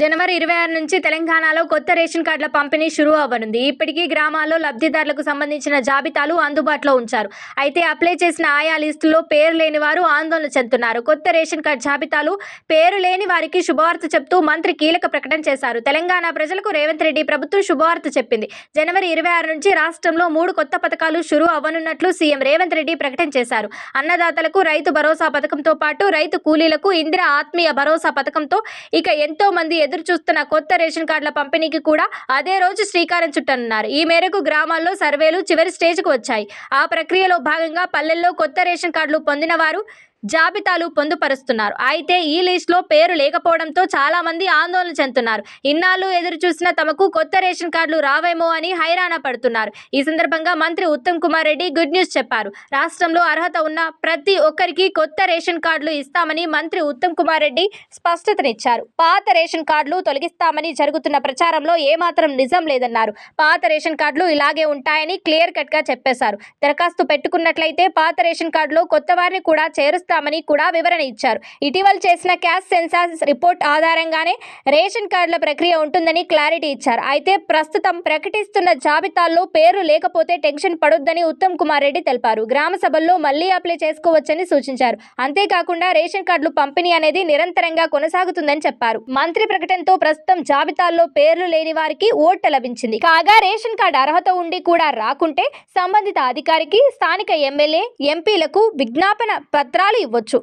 జనవరి ఇరవై ఆరు నుంచి తెలంగాణలో కొత్త రేషన్ కార్డుల పంపిణీ షురూ అవ్వనుంది. ఇప్పటికీ గ్రామాల్లో లబ్ధిదారులకు సంబంధించిన జాబితాలు అందుబాటులో ఉంచారు. అయితే అప్లై చేసిన ఆయా లిస్టులో పేరు లేని వారు ఆందోళన చెందుతున్నారు. కొత్త రేషన్ కార్డు జాబితాలు పేరు లేని వారికి శుభవార్త చెప్తూ మంత్రి కీలక ప్రకటన చేశారు. తెలంగాణ ప్రజలకు రేవంత్ రెడ్డి ప్రభుత్వం శుభవార్త చెప్పింది. జనవరి ఇరవై ఆరు నుంచి రాష్ట్రంలో మూడు కొత్త పథకాలు షురూ అవ్వనున్నట్లు సీఎం రేవంత్ రెడ్డి ప్రకటన చేశారు. అన్నదాతలకు రైతు భరోసా పథకంతో పాటు రైతు కూలీలకు ఇందిరా ఆత్మీయ భరోసా పథకంతో ఇక ఎంతో మంది ఎదురు చూస్తున్న కొత్త రేషన్ కార్డుల పంపిణీకి కూడా అదే రోజు శ్రీకారం చుట్టనున్నారు. ఈ మేరకు గ్రామాల్లో సర్వేలు చివరి స్టేజ్కు వచ్చాయి. ఆ ప్రక్రియలో భాగంగా పల్లెల్లో కొత్త రేషన్ కార్డులు పొందిన వారు జాబితాలు పొందుపరుస్తున్నారు. అయితే ఈ లిస్టులో పేరు లేకపోవడంతో చాలా మంది ఆందోళన చెందుతున్నారు. ఇన్నాళ్ళు ఎదురు చూసిన తమకు కొత్త రేషన్ కార్డులు రావేమో అని హైరాణ పడుతున్నారు. ఈ సందర్భంగా మంత్రి ఉత్తమ్ కుమార్ రెడ్డి గుడ్ న్యూస్ చెప్పారు. రాష్ట్రంలో అర్హత ఉన్న ప్రతి ఒక్కరికి కొత్త రేషన్ కార్డులు ఇస్తామని మంత్రి ఉత్తమ్ కుమార్ రెడ్డి స్పష్టతనిచ్చారు. పాత రేషన్ కార్డులు తొలగిస్తామని జరుగుతున్న ప్రచారంలో ఏమాత్రం నిజం లేదన్నారు. పాత రేషన్ కార్డులు ఇలాగే ఉంటాయని క్లియర్ కట్గా చెప్పేశారు. దరఖాస్తు పెట్టుకున్నట్లయితే పాత రేషన్ కార్డులో కొత్త వారిని కూడా చేరుస్తామని కూడా వివరణ ఇచ్చారు. ఇటీవల చేసిన క్యాష్ సెన్సాస్ రిపోర్ట్ ఆధారంగానే రేషన్ కార్డుల ప్రక్రియ ఉంటుందని క్లారిటీ ఇచ్చారు. అయితే ప్రస్తుతం ప్రకటిస్తున్న జాబితాల్లో పేరు లేకపోతే టెన్షన్ పడొద్దని ఉత్తమ్ కుమార్ రెడ్డి తెలిపారు. గ్రామ సభల్లో మళ్ళీ అప్లై చేసుకోవచ్చని సూచించారు. అంతేకాకుండా రేషన్ కార్డులు పంపిణీ అనేది నిరంతరంగా కొనసాగుతుందని చెప్పారు. మంత్రి ప్రకటనతో ప్రస్తుతం జాబితాల్లో పేర్లు లేని వారికి ఓటు లభించింది. కాగా రేషన్ కార్డు అర్హత ఉండి కూడా రాకుంటే సంబంధిత అధికారికి స్థానిక ఎమ్మెల్యే ఎంపీలకు విజ్ఞాపన పత్రాలు ఇవ్వచ్చు.